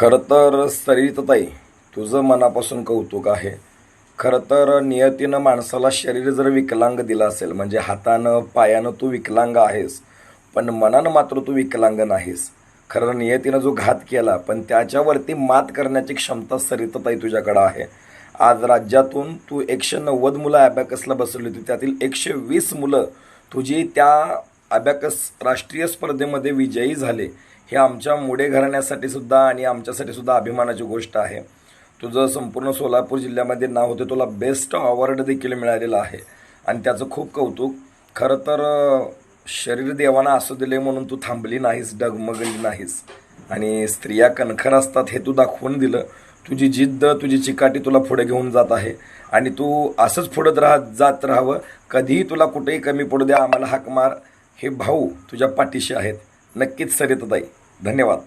खरं तर सरिताताई तुझं मनापासून कौतुक आहे. खरं तर नियतीनं माणसाला शरीर जर विकलांग दिलं असेल म्हणजे हातानं पायानं तू विकलांग आहेस पण मनानं मात्र तू विकलांग नाहीस. खरं नियतीनं जो घात केला पण त्याच्यावरती मात करण्याची क्षमता सरितताई तुझ्याकडं आहे. आज राज्यातून तू एकशे नव्वद मुलं ॲबॅकसला बसवली होती त्यातील एकशे वीस मुलं तुझी त्या अबॅकस राष्ट्रीय स्पर्धेमध्ये विजयी झाले हे आमच्या मुडे घराण्यासाठी सुद्धा आणि आमच्यासाठी सुद्धा अभिमानाची गोष्ट आहे. तुझं संपूर्ण सोलापूर जिल्ह्यामध्ये नाव होते तुला बेस्ट अवॉर्ड देखील मिळालेलं आहे. आणि त्याचं खूप कौतुक. खरं तर शरीर देवाना असू दिले म्हणून तू थांबली नाहीस डगमगली नाहीस. आणि स्त्रिया कणखर असतात हे तू दाखवून दिलं. तुझी जिद्द तुझी चिकाटी तुला पुढे घेऊन जात आहे. आणि तू असंच पुढत राहत जात राहावं. कधीही तुला कुठेही कमी पडू द्या आम्हाला हाक मार. हे भाऊ तुझ्या पाठीशी आहेत. नक्कीच सरितताई धन्यवाद.